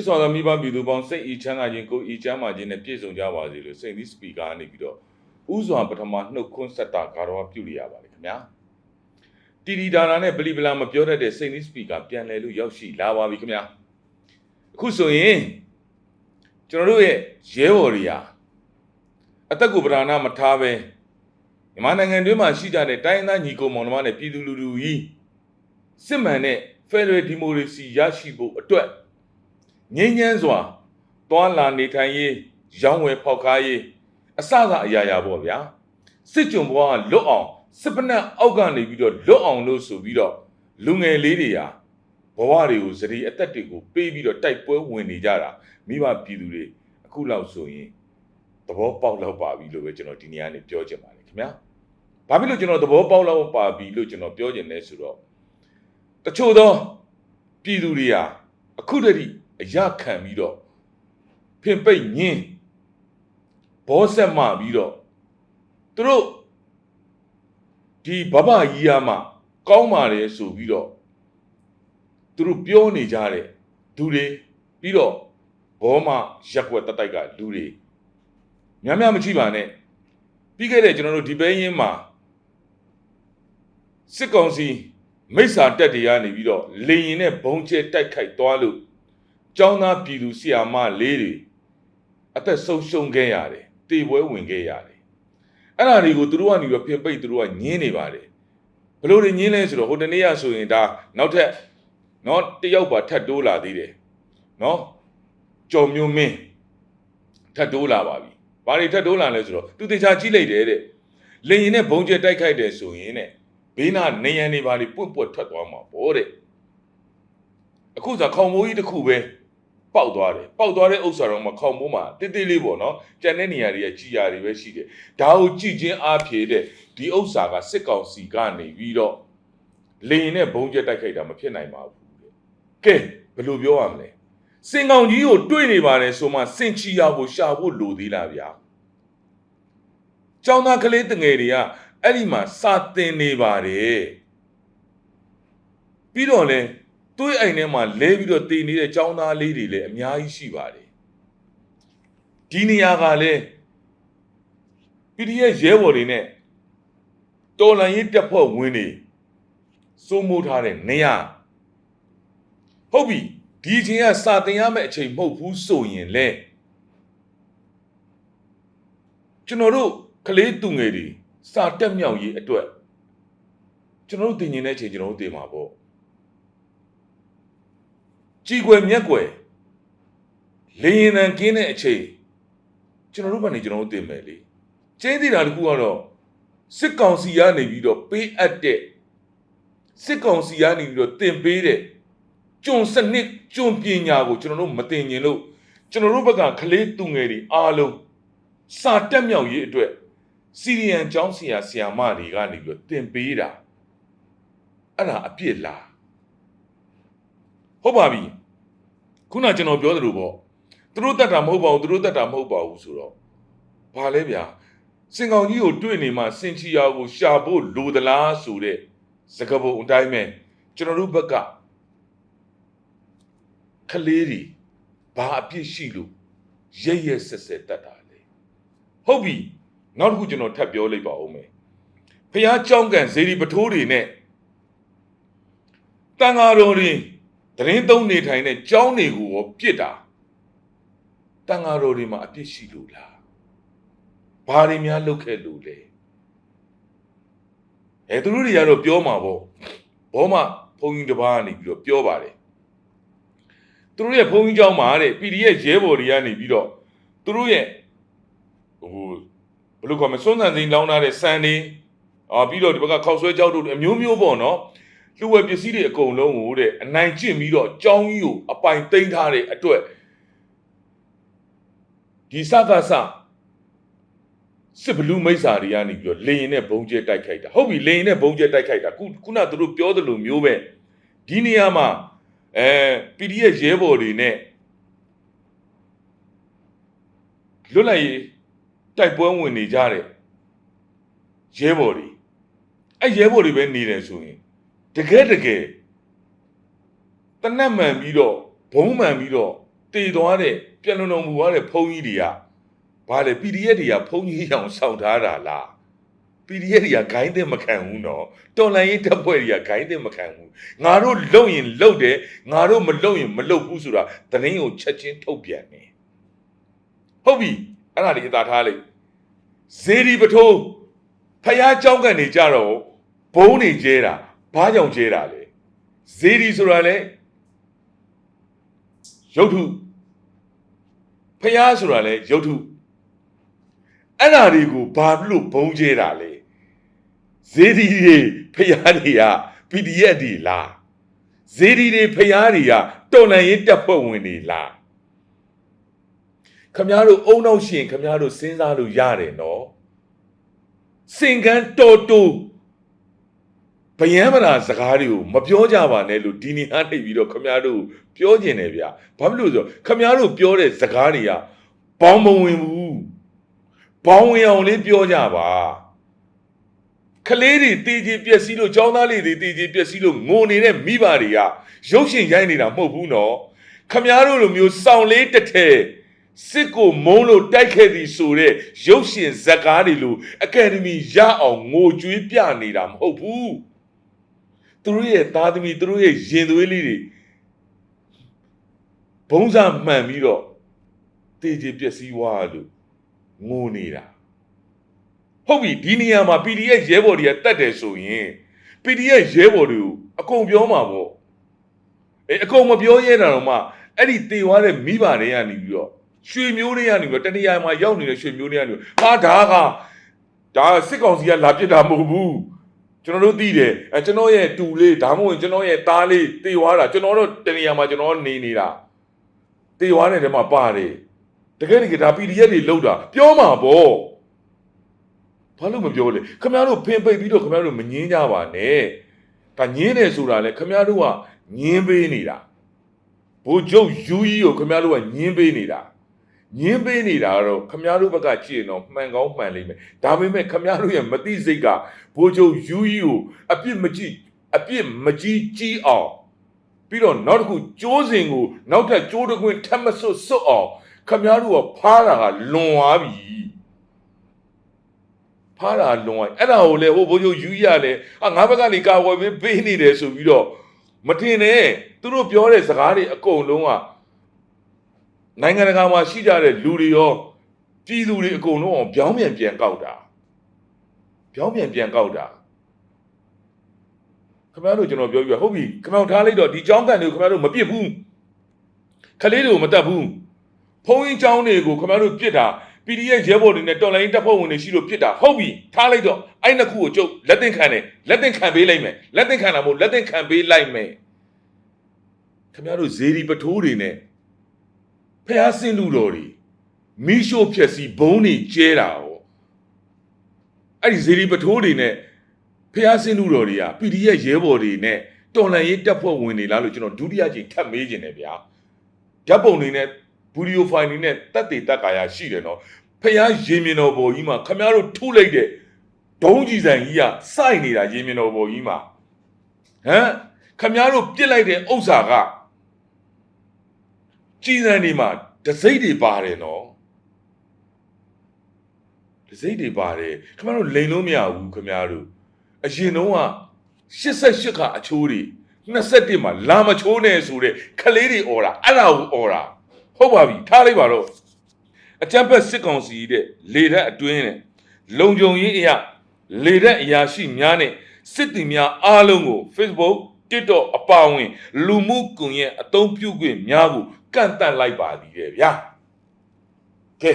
ချစ်စွာသောမိဘပြည်သူပေါင်းစိတ်ဤချမ်းသာခြင်းကိုယ်ဤချမ်းသာခြင်းနဲ့ပြည့်စုံကြပါစေလို့စိတ်ဒီစပီကာကနေပြီးတော့ဥစွာပထမနှုတ်ခွန်းဆက်တာဂါရဝပြုလို့ရပါတယ်ခင်ဗျာတီတီဒါနာနဲ့ပလီပလာမပြောတတ်တဲ့စိတ်ဒီစပီကာပြန်လည်လို့ရောက်ရှိလာပါပြီခင်ဗျာအခုဆိုရင်ကျွန်တော်တို့ရဲ့ရဲဘော်တွေဟာအသက်ကိုပဓာနာမထားပဲမြန်မာနိုင်ငံတွင်းမှာရှိကြတဲ့တိုင်းရင်းသားညီကိုမောင်နှမနဲ့ပြည်သူလူထုကြီးစစ်မှန်တဲ့ Federal Democracy ရရှိဖို့အတွက် ငြိမ်းချမ်းစွာတွာလာနေထိုင်ရေးရောင်းဝယ်ဖောက်ကားရေးအစအအရာရာပေါ့ဗျာစစ်ကြုံဘဝကလွတ်အောင်စစ်ပနက်အောက်ကနေပြီးတော့လွတ်အောင်လို့ဆိုပြီးတော့လူငယ်လေးတွေဟာဘဝတွေကိုစရီအသက်တွေကိုပေးပြီးတော့တိုက်ပွဲဝင်နေကြတာမိဘပြည်သူတွေအခုလောက်ဆိုရင်သဘောပေါက်လောက်ပါပြီလို့ပဲကျွန်တော်ဒီနေ့ကနေပြောချင်ပါတယ်ခင်ဗျာဘာဖြစ်လို့ကျွန်တော်သဘောပေါက်လောက်ပါပြီလို့ကျွန်တော်ပြောချင်လဲဆိုတော့တချို့သောပြည်သူတွေဟာအခုတည်း အရခံပြီးတော့ဖင်ပိတ်ညင်းဘောဆက်မှပြီးတော့သူတို့ဒီဘဘကြီးရမှကောင်းပါတယ်ဆိုပြီးတော့သူတို့ပြောနေကြတဲ့သူတွေပြီးတော့ဘောမရက်ွက်တတိုက်ကလူတွေများများမချိပါနဲ့ပြီးခဲ့တဲ့ကျွန်တော်တို့ဒီဘဲရင်မှာစစ်ကောင်စီမိစ္ဆာတက်တွေကနေပြီးတော့လေရင်နဲ့ဘုံကျဲတိုက်ခိုက်သွားလို့ ចောင်းသားပြည်သူဆီယာမလေးတွေအသက်ဆုံးရှုံးခဲ့ရတယ်တေပွဲဝင်ခဲ့ရတယ်အဲ့ဒါတွေကိုသူတို့ကနေပြီးပြင်ပိတ်သူတို့ကညင်းနေပါတယ်ဘလို့တွေညင်းလဲဆိုတော့ဟိုတနေ့ရဆိုရင်ဒါနောက်ထပ်နော်တယောက်ပါထပ်တိုးလာသေးတယ်နော်ကြော်မျိုးမင်းထပ်တိုးလာပါပြီဘာတွေထပ်တိုးလာလဲဆိုတော့သူတေချာကြီးလိုက်တယ်တဲ့လေရင်နဲ့ဘုံကျဲတိုက်ခိုက်တယ်ဆိုရင်တဲ့ဘေးနာနေရန်နေပါလိပွင့်ပွက်ထွက်သွားမှာပေါ့တဲ့အခုဆိုခေါင်မိုးကြီးတစ်ခုပဲ ပေါက်သွားတယ်ပေါက်သွားတဲ့ဥစ္စာတော့မခေါင်မိုးမှာတိတိလေးပေါ့နော်ကြံတဲ့နေရာတွေကကြီးရာတွေပဲရှိတယ်ဒါကိုကြည့်ချင်းအားဖြည့်တဲ့ဒီဥစ္စာကစစ်ကောင်စီကနေပြီးတော့လေရင်နဲ့ဘုံကျက်တိုက်ခိုက်တာမဖြစ်နိုင်ပါဘူးတဲ့ကဲဘယ်လိုပြောရမလဲစင်ကောင်ကြီးကိုတွေ့နေပါတယ်ဆိုမှစင်ချီယာကိုရှာဖို့လိုသေးလားဗျာကျောင်းသားကလေးတငယ်တွေကအဲ့ဒီမှာစာတင်နေပါတယ်ပြီးတော့လဲ သွေးအိမ်ထဲမှာလဲပြီးတော့တည်နေတဲ့ចောင်းသားလေးတွေလည်းအများကြီးရှိပါတယ်ဒီနေရာကလည်း PDF ရဲဘော်တွေနဲ့တော်လန်ရေးတက်ဖို့ဝင်နေစိုးမိုးထားတဲ့နေရာဟုတ်ပြီဒီအချိန်ကစာတင်ရမယ့်အချိန်မဟုတ်ဘူးဆိုရင်လေကျွန်တော်တို့ကလေးသူငယ်တွေစာတက်မြောက်ရေးအတွက်ကျွန်တော်တို့တင်ကျင်တဲ့အချိန်ကျွန်တော်တို့တင်မှာပေါ့ ကြည်ွယ်မြက်ွယ်လေရင်တန်ကင်းတဲ့အချိန်ကျွန်တော်တို့ကနေကျွန်တော်တို့တင်မယ်လေကျင်းသေးတာတခုကတော့စစ်ကောင်စီကနေပြီးတော့ပေးအပ်တဲ့စစ်ကောင်စီကနေပြီးတော့တင်ပေးတဲ့ကျွန်စနစ်ကျွန်ပညာကိုကျွန်တော်တို့မတင်ကျင်လို့ကျွန်တော်တို့ဘက်ကကလေးသူငယ်တွေအားလုံးစာတက်မြောက်ရေးအတွက်စီရီယန်ကျောင်းဆရာဆရာမတွေကနေပြီးတော့တင်ပေးတာအဲ့ဒါအပြစ်လားဟုတ်ပါပြီ ခုနကျွန်တော်ပြောသလိုပေါ့သူတို့တတ်တာမဟုတ်ပါဘူးသူတို့တတ်တာမဟုတ်ပါဘူးဆိုတော့ဘာလဲဗျာစင်ကောင်ကြီးကိုတွေ့နေမှစင်ချီယာကိုရှာဖို့လိုသလားဆိုတဲ့စကားပုံအတိုင်းပဲကျွန်တော်တို့ဘက်ကကလေးတွေဘာအပြစ်ရှိလို့ရဲရဲဆက်ဆက်တတ်တာလေဟုတ်ပြီနောက်တစ်ခုကျွန်တော်ထပ်ပြောလိုက်ပါဦးမယ်ဖះကြောင်းကန်ဇေဒီပထိုးတွေနဲ့တန်ဃာတော်တွေ တရင်သုံးနေထိုင်တဲ့เจ้าတွေကိုရောပြစ်တာတန်ဃာတော်တွေမှာအပြစ်ရှိလို့လားဘာတွေများလုပ်ခဲ့လို့လဲအဲသူတို့တွေကတော့ပြောမှာပေါ့ဘောမဘုံကြီးတစ်ပါးကနေပြီးတော့ပြောပါတယ်သူတို့ရဲ့ဘုံကြီးเจ้าမှာတဲ့ PDF ရဲဘော်တွေကနေပြီးတော့သူတို့ရဲ့ဟိုဘယ်လိုခေါ်မလဲစွန်းစံစိန်လောင်းထားတဲ့စံနေအာပြီးတော့ဒီဘက်ကခောက်ဆွဲကြောက်တို့အမျိုးမျိုးပေါ့နော် လူဝယ်ပစ္စည်းတွေအကုန်လုံးကိုတဲ့အနိုင်ကျင့်ပြီးတော့ကြောင်းကြီးကိုအပိုင်သိမ်းထားတဲ့အတွက်ဒီစကားစစစ်ဘလူးမိစ္ဆာတွေကနေပြီးတော့လေရင်နဲ့ဘုံကျဲတိုက်ခိုက်တာဟုတ်ပြီလေရင်နဲ့ဘုံကျဲတိုက်ခိုက်တာခုခုနသူတို့ပြောသလိုမျိုးပဲဒီနေရာမှာအဲ PDF ရဲဘော်တွေနဲ့လွတ်လပ်ရေးတိုက်ပွဲဝင်နေကြတဲ့ရဲဘော်တွေအဲ့ရဲဘော်တွေပဲနေတယ်ဆိုရင် တကယ်တကယ်တနက်မှန်ပြီးတော့ဘုံမှန်ပြီးတော့ တည်သွားတဲ့ပြန်လုံတော်မူသွားတဲ့ဘုန်းကြီးတွေကဘာလဲ PDF တွေကဘုန်းကြီးအောင်ဆောင်ထားတာလား PDF တွေကဂိုင်းတဲ့မခံဘူးနော်တော်လန်ရေးတပ်ဖွဲ့တွေကဂိုင်းတဲ့မခံဘူးငါတို့လုံရင်လုံတယ်ငါတို့မလုံရင်မလုံဘူးဆိုတာသတင်းကိုချက်ချင်းထုတ်ပြန်တယ်ဟုတ်ပြီအဲ့ဒါဒီအသာထားလိုက်ဇေဒီပထိုးဖះเจ้าကန်နေကြတော့ဘုံနေကျဲတာ ဘာကြောင့်ကျဲတာလဲဇေဒီဆိုတာလဲရုပ်ထုဖះဆိုတာလဲရုပ်ထုအဲ့ဓာတွေကိုဘာလို့ဘုံကျဲတာလဲဇေဒီတွေဖះတွေက PDF တွေလားဇေဒီတွေဖះတွေကတော်လန်ရေးတပ်ဖွဲ့ဝင်တွေလားခမည်းတော်အုံနောက်ရှင်ခမည်းတော်စဉ်းစားလို့ရတယ်နော်စင်ကန်းတော်တူ ဗယံမနာစကားတွေကိုမပြောကြပါနဲ့လို့ဒီနေ့အားနေပြီးတော့ခမည်းတော်ပြောကျင်တယ်ဗျဘာဖြစ်လို့လဲဆိုတော့ခမည်းတော်ပြောတဲ့စကားတွေကဘောင်းမဝင်ဘူးဘောင်းဝင်အောင်လေးပြောကြပါကလေးတွေတည်ကြည်ပျက်စီးလို့ចောင်းသားလေးတွေတည်ကြည်ပျက်စီးလို့ငိုနေတဲ့မိဘတွေကရုပ်ရှင်ရိုက်နေတာမဟုတ်ဘူးနော်ခမည်းတော်လိုမျိုးစောင့်လေးတစ်ထည်စစ်ကိုမုံလို့တိုက်ခဲ့သည်ဆိုတဲ့ရုပ်ရှင်ဇာတ်ကားတွေလိုအကယ်ဒမီရအောင်ငိုကြွေးပြနေတာမဟုတ်ဘူး သူတို့ရဲ့သားသမီးသူတို့ရဲ့ရင်သွေးလေးတွေဘုံစာမှန်ပြီးတော့တေချေပျက်စီးသွားလို့ငိုနေတာဟုတ်ပြီဒီနေရာမှာ PDF ရဲဘော်တွေကတတ်တယ်ဆိုရင် PDF ရဲဘော်တွေကိုအကုန်ပြောမှာပေါ့အဲအကုန်မပြောရဲတာတော့မှအဲ့ဒီတေသွားတဲ့မိဘတွေကနေပြီးတော့ရွှေမျိုးတွေကနေပြီးတော့တနေရာမှာရောက်နေတဲ့ရွှေမျိုးတွေကနေဟာဒါကဒါစစ်ကောင်စီကလာပစ်တာမဟုတ်ဘူး ကျွန်တော်တို့သိတယ်အဲကျွန်တော်ရဲ့တူလေးဒါမှမဟုတ်ကျွန်တော်ရဲ့သားလေးတေသွားတာကျွန်တော်တို့တနေရာမှာကျွန်တော်နေနေတာတေသွားတဲ့ထဲမှာပါတယ်တကယ်တကယ်ဒါ PDF တွေလောက်တာပြောမှာပေါ့ဘာလို့မပြောလဲခမရတို့ဖင်ပိတ်ပြီးတော့ခမရတို့မငင်းကြပါနဲ့ဒါငင်းတယ်ဆိုတာလေခမရတို့ကငင်းပေးနေတာဘိုလ်ချုပ်ယူကြီးကိုခမရတို့ကငင်းပေးနေတာ ညင်းပေးနေတာကတော့ခမည်းတော်ဘက်ကကြည့်ရင်တော့မှန်ကောင်းမှန်လိမ့်မယ်ဒါပေမဲ့ခမည်းတော်ရဲ့မတိစိတ်ကဘိုးချုပ်ယူကြီးကိုအပြစ်မကြည့်အပြစ်မကြီးကြီးအောင်ပြီးတော့နောက်တစ်ခုကျိုးစင်ကိုနောက်ထပ်ကျိုးတစ်ခွင်းထပ်မစွတ်စွတ်အောင်ခမည်းတော်ကဖားတာကလွန်သွားပြီဖားတာလွန်သွားအဲ့ဒါကိုလေဟိုဘိုးချုပ်ယူကြီးကလည်းအာငါဘက်ကနေကာဝယ်ပေးပေးနေတယ်ဆိုပြီးတော့မထင်နဲ့သူတို့ပြောတဲ့စကားတွေအကုန်လုံးက နိုင်ငံတကာမှာရှိကြတဲ့လူတွေရောပြည်သူတွေအကုန်လုံးအောင်ပြောင်းပြန်ပြန်ကောက်တာပြောင်းပြန်ပြန်ကောက်တာခင်ဗျားတို့ကျွန်တော်ပြောပြဟုတ်ပြီခင်ဗျားထားလိုက်တော့ဒီចောင်းကန်တွေကိုခင်ဗျားတို့မပြစ်ဘူးခလေးတွေကိုမတတ်ဘူးဖုံးရင်ចောင်းတွေကိုခင်ဗျားတို့ပြစ်တာ PDF ရဲဘော်တွေနဲ့တော်လိုင်းတပ်ဖွဲ့ဝင်တွေရှိလို့ပြစ်တာဟုတ်ပြီထားလိုက်တော့အဲ့နှစ်ခုကိုကျုပ်လက်သင့်ခံတယ်လက်သင့်ခံပေးလိုက်မယ်လက်သင့်ခံတာမဟုတ်လက်သင့်ခံပေးလိုက်မယ်ခင်ဗျားတို့ဇေဒီပထိုးတွေနဲ့ ဖះဆင်းလူတော်တွေမိရှို့ဖြက်စီဘုံတွေကျဲတာဟောအဲ့ဒီဇေဒီပထိုးတွေနဲ့ဖះဆင်းလူတော်တွေက PDF ရဲဘော်တွေနဲ့တော်လန်ရေးတပ်ဖွဲ့ဝင်တွေလားလို့ကျွန်တော်ဒုတိယကြိမ်ထပ်မေးခြင်းတယ်ဗျာဓာတ်ပုံတွေနဲ့ဗီဒီယိုဖိုင်တွေနဲ့တက်တည်တက်ကာရရှိတယ်နော်ဖះရင်မြင်တော်ပေါ်ကြီးမှာခမည်းတော်ထုလိုက်တဲ့ဒုံးကြီးဆိုင်ကြီးကစိုက်နေတာရင်မြင်တော်ပေါ်ကြီးမှာဟမ်ခမည်းတော်ပြစ်လိုက်တဲ့ဥစ္စာက ကြည်စံနေမှာဒစိမ့်တွေပါတယ်နော်ဒစိမ့်တွေပါတယ်ခင်ဗျားတို့လိန်လို့မရဘူးခင်ဗျားတို့အရင်တုန်းက88ခါအချိုးတွေ21မှာလာမချိုးနဲ့ဆိုတဲ့ခလေးတွေអော်တာအဲ့ဒါကိုអော်တာဟုတ်ပါပြီထားလိုက်ပါတော့အကြံဖက်စစ်ကောင်စီတဲ့လေဓာတ်အတွင်းနဲ့လုံခြုံရေးအရာလေဓာတ်အရာရှိများနဲ့စစ်တီများအားလုံးကို Facebook TikTok အပါအဝင်လူမှုကွန်ရက်အသုံးပြုခွင့်များကိုကန့်တန့်လိုက်ပါသည်တဲ့ဗျာကဲ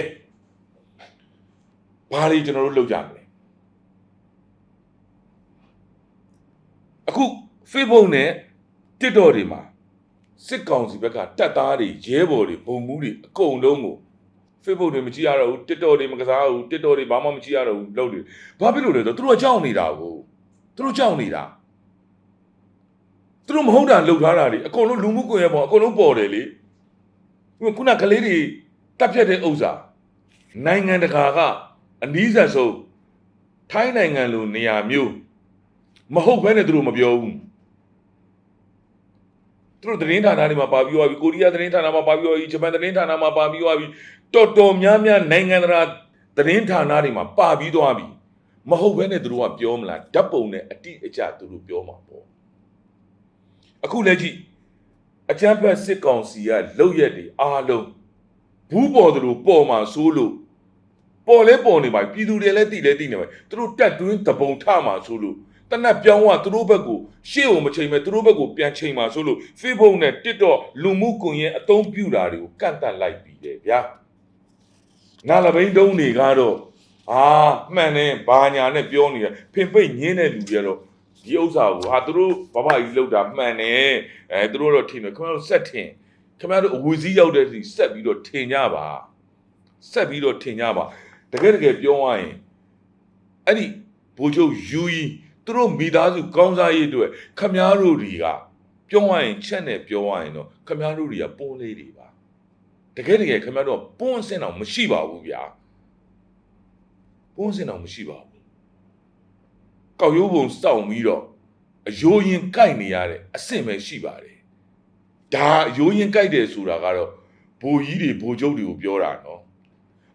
ဘာလေးကျွန်တော်တို့လုပ်ကြမလဲအခု Facebook နဲ့ TikTok တွေမှာစစ်ကောင်စီဘက်ကတက်သားတွေရဲဘော်တွေဘုံမှုတွေအကုန်လုံးကို Facebook တွေမကြည့်ရတော့ဘူး TikTok တွေမကစားဘူး TikTok တွေဘာမှမကြည့်ရတော့ဘူးလုပ်တယ်ဘာဖြစ်လို့လဲဆိုတော့သူတို့ကကြောက်နေတာကိုသူတို့ကြောက်နေတာ သူတို့မဟုတ်တာလှုပ်ထားတာတွေအကုန်လုံးလူမှုကွန်ရက်ပေါ်အကုန်လုံးပေါ်တယ်လေခုနကလေးတွေတပ်ဖြတ်တဲ့ဥစ္စာနိုင်ငံတကာကအနည်းဆက်ဆုံးထိုင်းနိုင်ငံလိုနေရာမျိုးမဟုတ်ဘဲနဲ့သူတို့မပြောဘူးသူသူတို့သတင်းဌာနတွေမှာပါပြီးသွားပြီကိုရီးယားသတင်းဌာနမှာပါပြီးသွားပြီဂျပန်သတင်းဌာနမှာပါပြီးသွားပြီတော်တော်များများနိုင်ငံတကာသတင်းဌာနတွေမှာပါပြီးသွားပြီမဟုတ်ဘဲနဲ့သူတို့ကပြောမလားဓာတ်ပုံနဲ့အတိအကျသူတို့ပြောမှာပေါ့ အခုလည်းကြည့်အကြမ်းဖက်စစ်ကောင်စီကလောက်ရက်တွေအားလုံးဘူးပေါ်သူတို့ပေါ်မှာစိုးလို့ပေါ်လဲပေါ်နေပါပြီပြည်သူတွေလည်းတိလည်းတိနေပါပြီသူတို့တက်တွင်းတပုံထမှာစိုးလို့တနက်ပြောင်းကသူတို့ဘက်ကိုရှေ့ကိုမချိန်မဲ့သူတို့ဘက်ကိုပြန်ချိန်မှာဆိုလို့ Facebook နဲ့ TikTok လူမှုကွန်ရက်အသုံးပြုတာတွေကိုကန့်တတ်လိုက်ပြီလေဗျာနာလဘိန်းတုံးတွေကတော့အာမှန်တယ်ဘာညာနဲ့ပြောနေတယ်ဖင်ပိတ်ညင်းတဲ့လူတွေကတော့ ဒီဥစ္စာကိုဟာသူတို့ဘဘကြီးလောက်တာမှန်တယ်အဲသူတို့တော့ထင်တယ်ခင်ဗျားတို့ဆက်ထင်ခင်ဗျားတို့အဝီစည်းရောက်တဲ့စီဆက်ပြီးတော့ထင်ကြပါဆက်ပြီးတော့ထင်ကြပါတကယ်တကယ်ပြောရရင်အဲ့ဒီဘိုးချုပ်ယူကြီးသူတို့မိသားစုကောင်းစားရေးအတွက်ခမားတို့တွေကပြောရရင်ချက်နဲ့ပြောရရင်တော့ခမားတို့တွေကပွန်းလေးတွေပါတကယ်တကယ်ခမားတို့ကပွန်းစင်အောင်မရှိပါဘူးဗျာပွန်းစင်အောင်မရှိပါဘူး ကောက်ရိုးပုံစောင့်ပြီးတော့အယိုးရင်ကြိုက်နေရတဲ့အဆင့်ပဲရှိပါတယ်ဒါအယိုးရင်ကြိုက်တယ်ဆိုတာကတော့ဘိုလ်ကြီးတွေဘိုလ်ချုပ်တွေကိုပြောတာနော်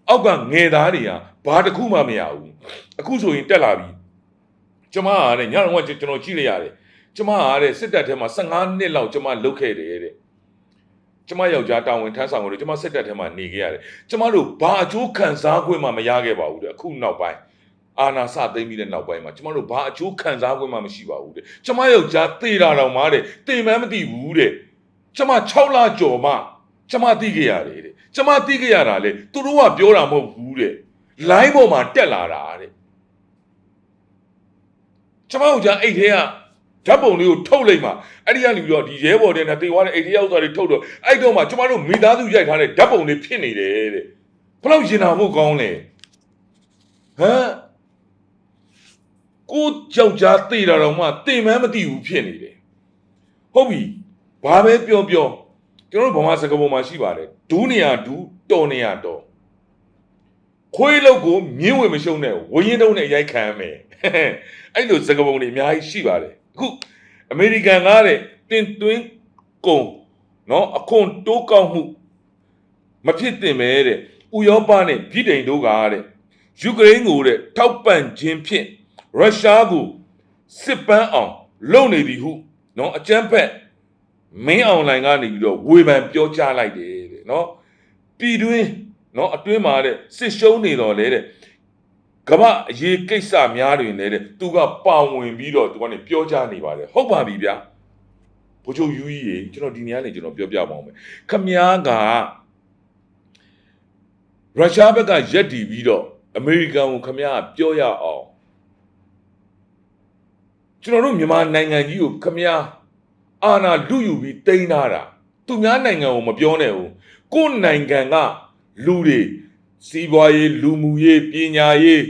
အောက်ကငယ်သားတွေကဘာတစ်ခုမှမရဘူးအခုဆိုရင်တက်လာပြီကျမကတဲ့ညတော့ကကျွန်တော်ကြည့်လိုက်ရတယ်ကျမကတဲ့စစ်တပ်ထဲမှာ15နှစ်လောက်ကျမလုတ်ခဲ့တယ်တဲ့ကျမယောက်ျားတာဝန်ထမ်းဆောင်လို့ကျမစစ်တပ်ထဲမှာနေခဲ့ရတယ်ကျမတို့ဘာအကျိုးခံစားခွင့်မှမရခဲ့ပါဘူးတဲ့အခုနောက်ပိုင်း အာနာစသိမ့်ပြီးတဲ့နောက်ပိုင်းမှာကျမတို့ဘာအကျိုးခံစားခွင့်မှမရှိပါဘူးတဲ့ကျမယောက်ျားသေတာတော့မှတဲ့သေမှန်းမသိဘူးတဲ့ကျမ6လကျော်မှကျမသိခဲ့ရတယ်တဲ့ကျမသိခဲ့ရတာလေသူတို့ကပြောတာမဟုတ်ဘူးတဲ့ line ပေါ်မှာတက်လာတာတဲ့ကျမတို့ကြာအိတ်ထဲကဓာတ်ပုံလေးကိုထုတ်လိုက်မှအဲ့ဒီကနေပြီးတော့ဒီရဲဘော်တဲ့နဲ့တေသွားတဲ့အိတ်ထဲရောက်သွားတွေထုတ်တော့အဲ့တော့မှကျမတို့မိသားစုရိုက်ထားတဲ့ဓာတ်ပုံလေးဖြစ်နေတယ်တဲ့ဘယ်လောက်ရင်နာမှုကောင်းလဲဟမ် ကိုကြောက်ကြားတေတာတော့မှတေမှန်းမသိဘူးဖြစ်နေတယ်ဟုတ်ပြီဘာပဲပြောပြောကျွန်တော်တို့ဗမာစကားပုံမှာရှိပါတယ်ဒူးနေရဒူးတော်နေရတော်ခွေးလုတ်ကိုမြင်းဝင်မရှုံနဲ့ဝရင်တုံးနဲ့ရိုက်ခံရမယ်အဲ့လိုစကားပုံတွေအများကြီးရှိပါတယ်အခုအမေရိကန်ကားတဲ့တင်သွင်းကုန်နော်အခွန်တိုးကောက်မှုမဖြစ်တင်ပဲတဲ့ဥရောပနဲ့ပြည်တိန်တို့ကတဲ့ယူကရိန်းကိုတဲ့ထောက်ပံ့ခြင်းဖြင့် ရုရှားကိုစစ်ပန်းအောင်လုပ်နေသည်ဟုနော်အကြမ်းဖက်မင်းအွန်လိုင်းကနေပြီးတော့ဝေဖန်ပြောကြားလိုက်တယ်တဲ့နော်ပြည်တွင်းနော်အတွင်းမှာတဲ့စစ်ရှုံးနေတော်လေတဲ့ကမ္ဘာအရေးကိစ္စများတွေနဲ့တဲ့သူကပါဝင်ပြီးတော့သူကနေပြောကြနေပါတယ်ဟုတ်ပါပြီဗျာဘိုးချုပ်ယူကြီးရေကျွန်တော်ဒီနေရာနေကျွန်တော်ပြောပြပါအောင်မယ်ခမားကရုရှားဘက်ကရက်တီပြီးတော့အမေရိကန်ကိုခမားကပြောရအောင် ကျွန်တော်တို့မြန်မာနိုင်ငံကြီးကိုခမားအာဏာလူယူပြီးတိန်းထားတာသူများနိုင်ငံကိုမပြောနဲ့ဘူးကိုယ့်နိုင်ငံကလူတွေစီးပွားရေးလူမှုရေးပညာရေး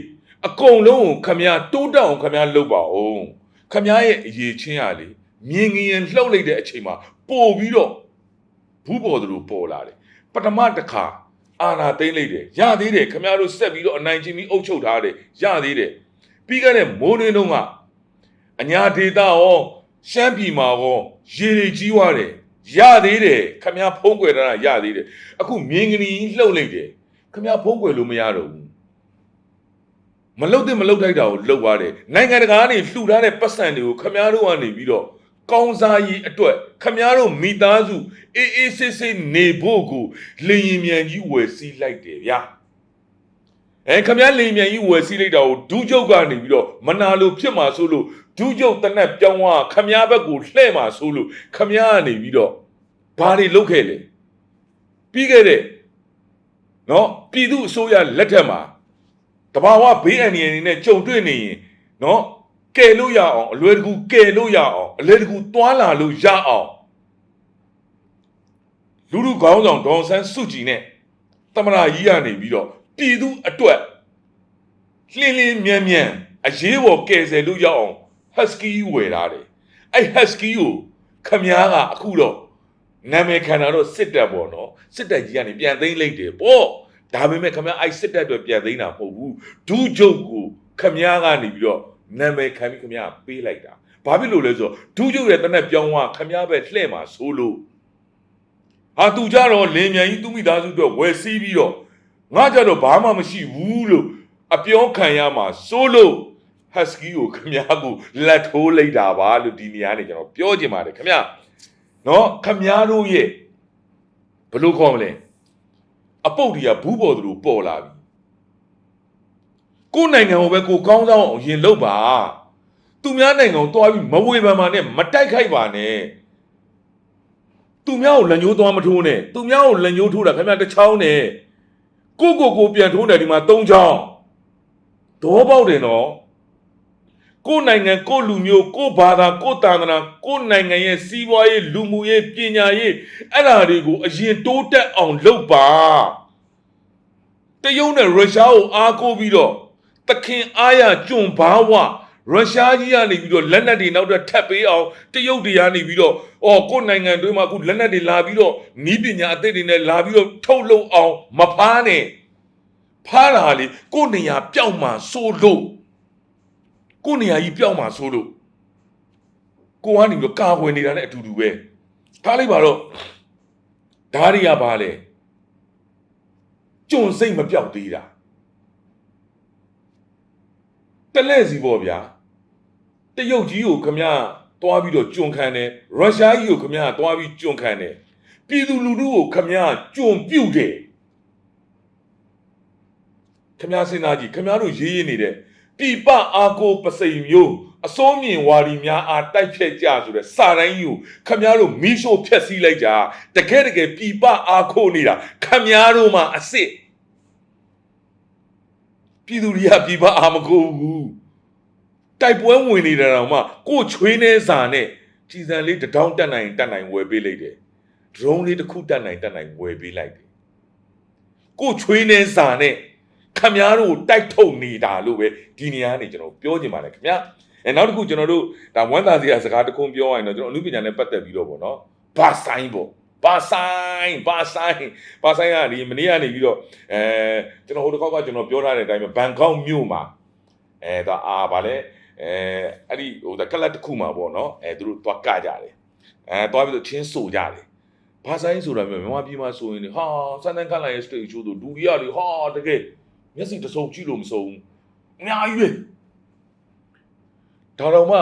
အကုန်လုံးကိုခမည်းတိုးတက်အောင်ခမည်းလုပ်ပါဦးခမည်းရဲ့အရေးချင်းရလေမြင်ငရင်လှုပ်လိုက်တဲ့အချိန်မှာပို့ပြီးတော့ဘူးပေါ်သူလိုပေါ်လာတယ်ပထမတစ်ခါအာနာသိမ့်လိုက်တယ်ရသေးတယ်ခမည်းတို့ဆက်ပြီးတော့အနိုင်ကျင့်ပြီးအုပ်ချုပ်ထားတယ်ရသေးတယ်ပြီးခဲ့တဲ့မိုးနေတုန်းက အညာဒေတာရောရှမ်းပြည်မှာရောရေတွေကြီးွားတယ်ရသေးတယ်ခမည်းဖုံးကွယ်တာရသေးတယ်အခုမြင်ငရင်လှုပ်လိုက်တယ်ခမည်းဖုံးကွယ်လို့မရတော့ဘူးမလုတ်တဲ့မလုတ်ထိုက်တာကိုလှုပ်သွားတယ်နိုင်ငံတကာကနေလှူထားတဲ့ပတ်စံတွေကိုခမည်းတို့ကနေပြီးတော့ကောင်းစားရေးအတွက်ခမည်းတို့မိသားစုအေးအေးဆေးဆေးနေဖို့ကိုလင်ရင်မြန်ကြီးဝယ်စီးလိုက်တယ်ဗျာအဲခမည်းလင်မြန်ကြီးဝယ်စီးလိုက်တာကိုဒူးကျုပ်ကနေပြီးတော့မနာလို့ဖြစ်မှာဆိုလို့ ဒူးကျုပ်တနက်ပြောင်းသွားခမည်းဘက်ကိုလှဲ့မှာဆိုလို့ခမည်းကနေပြီးတော့ဘာတွေလုပ်ခဲ့လဲပြီးခဲ့တဲ့နော်ပြည်သူအစိုးရလက်ထက်မှာတဘာဝဘေးအန္တရာယ်တွေနဲ့ကြုံတွေ့နေရင်နော်ကယ်လို့ရအောင်အလွယ်တကူကယ်လို့ရအောင်အလွယ်တကူတွာလာလို့ရအောင်လူလူခေါင်းဆောင်ဒေါန်ဆန်းစုကြည်နဲ့တမနာကြီးကနေပြီးတော့ပြည်သူအတွက်လှင်းလင်းမြန်မြန်အရေးပေါ်ကယ်ဆယ်လို့ရအောင် husky ဝယ်ထားတယ်အဲ့ husky ကိုခမားကအခုတော့နာမည်ခံတာတော့စစ်တပ်ပေါ့နော်စစ်တပ်ကြီးကနေပြန်သိမ်းလိုက်တယ်ပေါ့ဒါပေမဲ့ခမားအဲ့စစ်တပ်တွေပြန်သိမ်းတာမဟုတ်ဘူးဒူးချုပ်ကိုခမားကနေပြီးတော့နာမည်ခံပြီးခမားပေးလိုက်တာဘာဖြစ်လို့လဲဆိုတော့ဒုချုပ်ရဲ့တနက်ပြောင်းသွားခမည်းပဲလှဲ့မှာဆိုလို့ဟာသူကြတော့လင်းမြန်ကြီးသူ့မိသားစုအတွက်ဝယ်စီးပြီးတော့ငါကြတော့ဘာမှမရှိဘူးလို့အပြောခံရမှာဆိုလို့ ဟတ်စကီကိုခမည်းကိုလက်ထိုးလိုက်တာပါလို့ဒီနေရာနေကျွန်တော်ပြောချင်ပါတယ်ခမည်းနော်ခမည်းတို့ရဲ့ဘယ်လို့ခေါ်မလဲအပုတ်တွေကဘူးပေါ်သူလိုပေါ်လာပြီကိုယ်နိုင်ငံကိုပဲကိုကောင်းဆောင်အောင်ရင်လုပ်ပါသူများနိုင်ငံကိုတွားပြီးမဝေဖန်ပါနဲ့မတိုက်ခိုက်ပါနဲ့သူများကိုလက်ညှိုးသွားမထိုးနဲ့သူများကိုလက်ညှိုးထိုးတာခင်ဗျာတစ်ချောင်းနဲ့ကိုကိုကိုပြန်ထိုးတယ်ဒီမှာ၃ချောင်းဒေါပေါက်တယ်နော် ကိုယ်နိုင်ငံကိုယ်လူမျိုးကိုယ်ဘာသာကိုယ်တန်တရာကိုယ်နိုင်ငံရဲ့စီးပွားရေးလူမှုရေးပညာရေးအဲ့ဒါတွေကိုအရင်တိုးတက်အောင်လုပ်ပါတရုတ်နဲ့ရုရှားကိုအားကိုးပြီးတော့တခင်အားရကျွံဘာဝရုရှားကြီးကနေပြီးတော့လက်နက်တွေနောက်ထပ်ထပ်ပေးအောင်တရုတ်တွေကနေပြီးတော့အော်ကိုယ်နိုင်ငံတွင်းမှာအခုလက်နက်တွေလာပြီးတော့နီးပညာအသစ်တွေနဲ့လာပြီးတော့ထုတ်လုပ်အောင်မဖားနဲ့ဖားတာလေကိုယ်နေရာပျောက်မှာစိုးလို့ ကိုယ်နေရာကြီးပျောက်မှာစိုးလို့ကိုကနေပြီးတော့ကာကွယ်နေတာနဲ့အတူတူပဲထားလိုက်ပါတော့ဓာရီကဘာလဲကြုံစိတ်မပြောက်သေးတာတလဲစီပေါ့ဗျာတရုတ်ကြီးကိုခမရတွားပြီးတော့ကြုံခံတယ်ရုရှားကြီးကိုခမရတွားပြီးကြုံခံတယ်ပြည်သူလူထုကိုခမရကြုံပြုတ်တယ်ခမရစဉ်းစားကြည့်ခမရတို့ရေးရနေတဲ့ ပြပအာကိုပစိန်မျိုးအစိုးမြင်ဝါဒီများအားတိုက်ဖြတ်ကြဆိုတဲ့စာတိုင်းကြီးကိုခမရတို့မီးရှို့ဖျက်ဆီးလိုက်ကြတကယ်တကယ်ပြပအာကိုနေတာခမရတို့မှာအစ်စ်ပြည်သူတွေကပြပအာမကိုဘူးတိုက်ပွဲဝင်နေတာတော့မှကို့ချွေးနေစာနဲ့ကြည်စံလေးတထောင်တက်နိုင်တက်နိုင်ဝယ်ပေးလိုက်တယ်ဒရုန်းလေးတစ်ခုတက်နိုင်တက်နိုင်ဝယ်ပေးလိုက်တယ်ကို့ချွေးနေစာနဲ့ ခမည်းတော်တိုက်ထုတ်နေတာလို့ပဲဒီနေရာကနေကျွန်တော်ပြောချင်ပါတယ်ခင်ဗျာအဲနောက်တစ်ခုကျွန်တော်တို့ဒါဝမ်းသာစရာစကားတစ်ခုပြောရရင်တော့ကျွန်တော်အမှုပညာနဲ့ပတ်သက်ပြီးတော့ပေါ့နော်ဘာဆိုင်ပေါ့ဘာဆိုင်ဘာဆိုင်ဘာဆိုင်ကဒီမနေ့ကနေပြီးတော့အဲကျွန်တော်ဟိုတစ်ခေါက်ကကျွန်တော်ပြောထားတဲ့အတိုင်းပဲဘန်ကောက်မြို့မှာအဲဒါအာဗာလဲအဲအဲ့ဒီဟိုကလတ်တစ်ခုမှာပေါ့နော်အဲသူတို့တွားကကြတယ်အဲတွားပြီးတော့ချင်းဆိုကြတယ်ဘာဆိုင်ဆိုတာမျိုးမြန်မာပြည်မှာဆိုရင်ဟာစန်တန်ခန့်လိုက်ရဲ့ stage show တို့ဒူရီယာလေဟာတကယ် မျက်စိတစ်စုံကြည့်လို့မစုံဘူးအများကြီးပဲဒါတော့မှ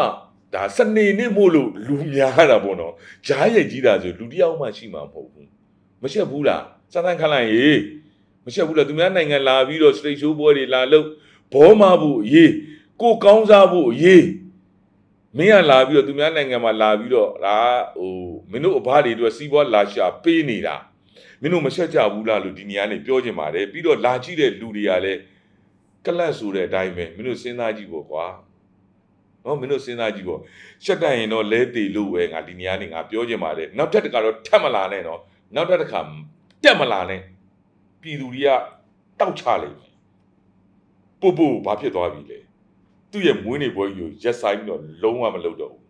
ဒါစနေနေ့မို့လို့လူများတာပေါ့နော်ဂျားရဲ့ကြီးတာဆိုလူတစ်ယောက်မှရှိမှာမဟုတ်ဘူးမရှက်ဘူးလားစန်တန်ခန့်လိုက်ရေမရှက်ဘူးလားသူများနိုင်ငံလာပြီးတော့ stage show ပွဲတွေလာလို့ဘောမဖို့အရေးကိုကောင်းစားဖို့အရေးမင်းကလာပြီးတော့သူများနိုင်ငံမှာလာပြီးတော့ဒါဟိုမင်းတို့အဘတွေအတွက်စီးပွားလာရှာပေးနေတာ မင်းတို့မရှက်ကြဘူးလားလို့ဒီနေရာနေပြောချင်ပါတယ်ပြီးတော့လာကြည့်တဲ့လူတွေကလည်းကလတ်ဆိုတဲ့အတိုင်းပဲမင်းတို့စဉ်းစားကြည့်ပေါ့ကွာနော်မင်းတို့စဉ်းစားကြည့်ပေါ့ရှက်တတ်ရင်တော့လဲသေးလို့ပဲငါဒီနေရာနေငါပြောချင်ပါတယ်နောက်ထပ်တစ်ခါတော့ထပ်မလာနဲ့နော်နောက်ထပ်တစ်ခါတက်မလာနဲ့ပြည်သူတွေကတောက်ချလိုက်ပြီပို့ပို့ဘာဖြစ်သွားပြီလဲသူ့ရဲ့မွေးနေ့ပွဲကြီးကိုရက်ဆိုင်ပြီးတော့လုံးဝမလုပ်တော့ဘူး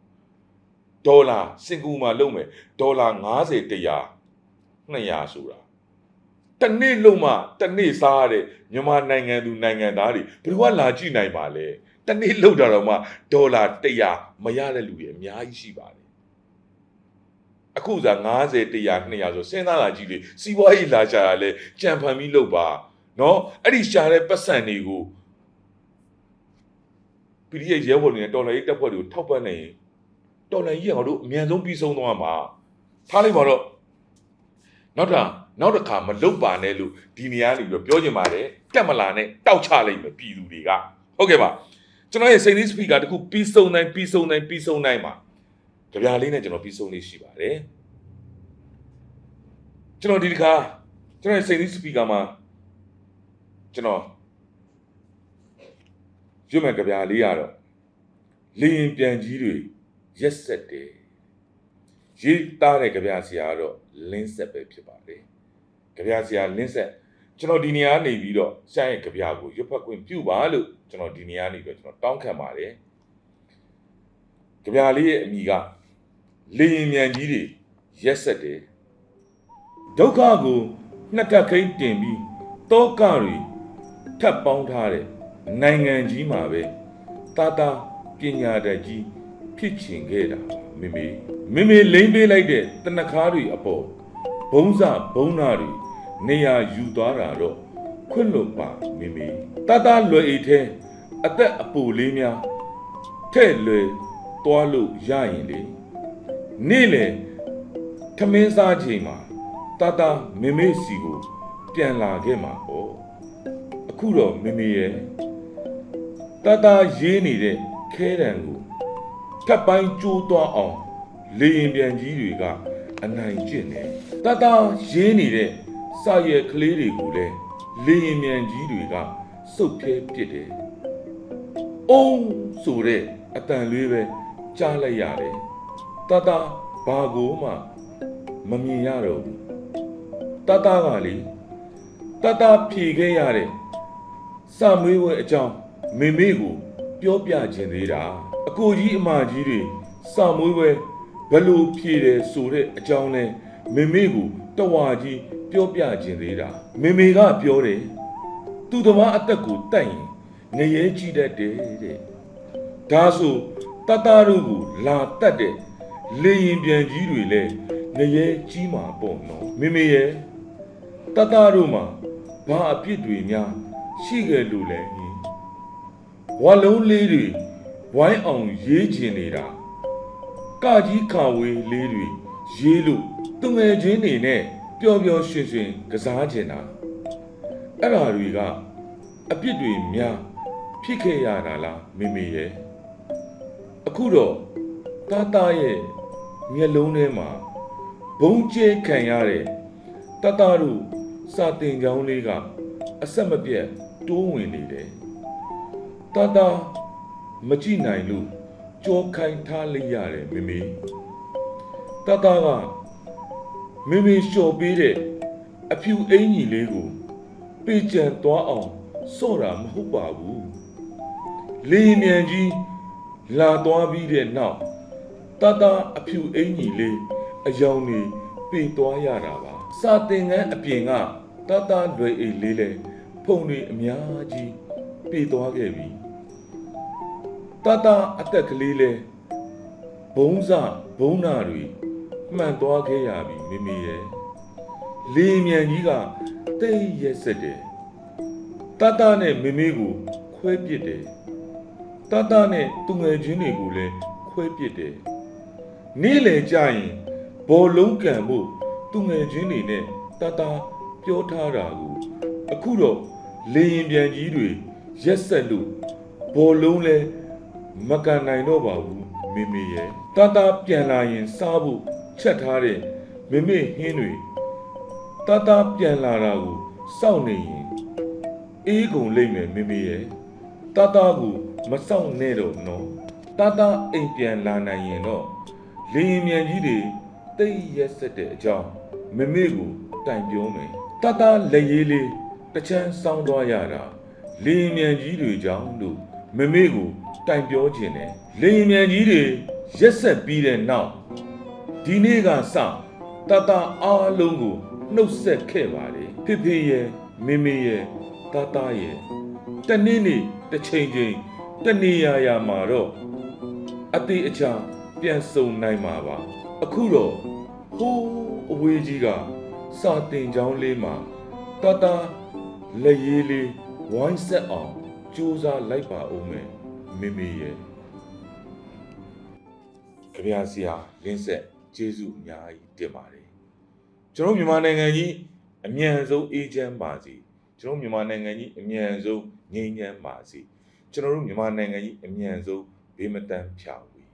ဒေါ်လာစင်ကူမှာလုံးမယ်ဒေါ်လာ90 100 200ဆိုတာတနေ့လုံးမှတနေ့စားရတဲ့မြန်မာနိုင်ငံသူနိုင်ငံသားတွေဘယ်လိုကလာကြည့်နိုင်ပါလဲတနေ့လောက်တာတော့မှဒေါ်လာ100မရတဲ့လူတွေအများကြီးရှိပါတယ်အခုစား90 100 200ဆိုစဉ်းစားလာကြည့်လေစီးပွားရေးလာရှာရလဲကြံဖန်ပြီးလုပ်ပါเนาะအဲ့ဒီရှာတဲ့ပတ်စံတွေကို PDF ရဲဘော်တွေနဲ့တော်လှန်ရေးတပ်ဖွဲ့တွေကိုထောက်ပံ့နေရင်တော်လှန်ရေးကငါတို့အမြန်ဆုံးပြီးဆုံးသွားမှာထားလိုက်ပါတော့ နောက်တာနောက်တစ်ခါမလုတ်ပါနဲ့လို့ဒီနေရာနေပြီးတော့ပြောချင်ပါတယ်တက်မလာနဲ့တောက်ချလိုက်မယ်ပြည်သူတွေကဟုတ်ကဲ့ပါကျွန်တော်ရဲ့စိတ်လေးစပီကာတခုပြီးဆုံးတိုင်းပြီးဆုံးတိုင်းပြီးဆုံးတိုင်းမှာကြပြားလေးနဲ့ကျွန်တော်ပြီးဆုံးလေးရှိပါတယ်ကျွန်တော်ဒီတစ်ခါကျွန်တော်ရဲ့စိတ်လေးစပီကာမှာကျွန်တော်ရွတ်မဲ့ကြပြားလေးရတော့လင်းပြန်ကြီးတွေရက်ဆက်တယ် ရေးသားတဲ့ကြပြားဆရာကတော့လင်းဆက်ပဲဖြစ်ပါတယ်ကြပြားဆရာလင်းဆက်ကျွန်တော်ဒီနေရာနေပြီးတော့ရှာရဲ့ကြပြားကိုရွတ်ဖတ်ခွင့်ပြုပါလို့ကျွန်တော်ဒီနေရာနေပြီးတော့ကျွန်တော်တောင်းခံပါတယ်ကြပြားလေးရဲ့အမိကလင်းမြန်ကြီးတွေရက်ဆက်တယ်ဒုက္ခကိုနှစ်ထပ်ခိမ့်တင်ပြီးတောကတွေထပ်ပေါင်းထားတဲ့နိုင်ငံကြီးမှာပဲတာတာပညာတတ်ကြီးဖြစ်ချင်ခဲ့တာ မေမေမေမေလိမ့်ပေးလိုက်တဲ့တနခါးတွေအပေါ်ဘုံစဘုံနာတွေနေရာယူသွားတာတော့ခွင့်လွတ်ပါမေမေတတလွယ်အိတ်ထဲအသက်အပူလေးများထဲ့လွယ်သွားလို့ရရင်လေနေ့လေထမင်းစားချိန်မှာတတမေမေစီကိုပြန်လာခဲ့မှာပေါ့အခုတော့မေမေရဲ့တတရေးနေတဲ့ခဲတံကို ထပ်ပိုင်းကျိုးသွားအောင်လေရင်ပြန်ကြီးတွေကအနိုင်ကျင့်တယ်တတရေးနေတဲ့စာရဲ့ကလေးတွေကိုလည်းလေရင်ပြန်ကြီးတွေကစုပ်ဖြဲပစ်တယ်အုံးဆိုတဲ့အတန်လေးပဲကြားလိုက်ရတယ်တတဘာကိုမှမမြင်ရတော့ဘူးတတကလေတတဖြေခဲ့ရတဲ့စမွေးဝဲအကြောင်းမေမေကို ပြောပြခြင်းသေးတာအကိုကြီးအမကြီးတွေစမွေးဝဲဘယ်လိုဖြေတယ်ဆိုတဲ့အကြောင်းလဲမေမေကိုတဝါကြီးပြောပြခြင်းသေးတာမေမေကပြောတယ်သူ့တမအသက်ကိုတိုက်ရင်ငရဲကြည့်တတ်တယ်တဲ့ဒါဆိုတတတို့ကိုလာတတ်တဲ့လေရင်ပြန်ကြီးတွေလဲငရဲကြီးမှာပေါ့နော်မေမေရဲ့တတတို့မှာဘာအပြစ်တွေများရှိခဲ့လို့လဲဟင် ဝါလုံးလေးတွေဝိုင်းအောင်ရေးကျင်နေတာကကြီးခါဝေးလေးတွေရေးလို့သူငယ်ချင်းတွေနဲ့ပျော်ပျော်ရွှင်ရွှင်ကစားကျင်တာအဲ့ဓာတွေကအပြစ်တွေများဖြစ်ခဲ့ရတာလားမေမေရဲ့အခုတော့တာတာရဲ့မျက်လုံးထဲမှာဘုံကျဲခံရတဲ့တတတို့စာတင်ကြောင်းလေးကအဆက်မပြတ်တိုးဝင်နေတယ် တတမကြည့်နိုင်လို့ကြောခိုင်းထားလိုက်ရတယ်မေမေတတကမေမေလျှော်ပေးတဲ့အဖြူအင်ကြီးလေးကိုပေကြံသွားအောင်စော့တာမဟုတ်ပါဘူးလေရင်မြန်ကြီးလာသွားပြီးတဲ့နောက်တတအဖြူအင်ကြီးလေးအယောင်နေပေသွားရတာပါစာတင်ငန်းအပြင်ကတတလွယ်အိတ်လေးလဲဖုန်တွေအများကြီးပေသွားခဲ့ပြီ တတအသက်ကလေးလဲဘုံစဘုံနာတွေမှန်သွားခဲ့ရပြီမိမိရဲ့လေမြန်ကြီးကတိတ်ရက်စက်တယ်တတနဲ့မိမိကိုခွဲပစ်တယ်တတနဲ့သူငယ်ချင်းတွေကိုလည်းခွဲပစ်တယ်နေ့လေကြရင်ဘောလုံးကန်မှုသူငယ်ချင်းတွေနဲ့တတပြောထားတာကိုအခုတော့လေရင်ပြန်ကြီးတွေရက်ဆက်လို့ဘောလုံးလဲ မကန်နိုင်တော့ပါဘူးမိမိရဲ့တတပြန်လာရင်စားဖို့ချက်ထားတဲ့မိမိဟင်းတွေတတပြန်လာတာကိုစောင့်နေရင်အေးကုန်လိမ့်မယ်မိမိရဲ့တတကိုမစောင့်နဲ့တော့နော်တတအိမ်ပြန်လာနိုင်ရင်တော့လေရင်မြန်ကြီးတွေတိတ်ရက်ဆက်တဲ့အကြောင်းမမေကိုတိုင်ပြောမယ်တတလက်ရေးလေးတချမ်းစောင်းသွားရတာလေရင်မြန်ကြီးတွေကြောင့်လို့မမေကို တိုင်ပြောခြင်းတယ်လေရင်မြန်ကြီးတွေရက်ဆက်ပြီးတဲ့နောက်ဒီနေ့ကစတတအားလုံးကိုနှုတ်ဆက်ခဲ့ပါလေဖေဖေရဲ့မေမေရဲ့တတရဲ့တနေ့နေ့တစ်ချိန်ချိန်တနေရာရာမှာတော့အသေးအချာပြန်စုံနိုင်မှာပါအခုတော့ဟိုးအဝေးကြီးကစာတင်ချောင်းလေးမှာတတလက်ရေးလေးဝိုင်းဆက်အောင်ကြိုးစားလိုက်ပါဦးမယ် မေမေရဲ့ကြပြာစီယာလင်းဆက်ကျေးဇူးအများကြီးတင်ပါတယ်ကျွန်တော်မြန်မာနိုင်ငံကြီးအမြန်ဆုံးအေးချမ်းပါစေကျွန်တော်မြန်မာနိုင်ငံကြီးအမြန်ဆုံးငြိမ်းချမ်းပါစေကျွန်တော်တို့မြန်မာနိုင်ငံကြီးအမြန်ဆုံးဘေးမတန်းဖြာဝေး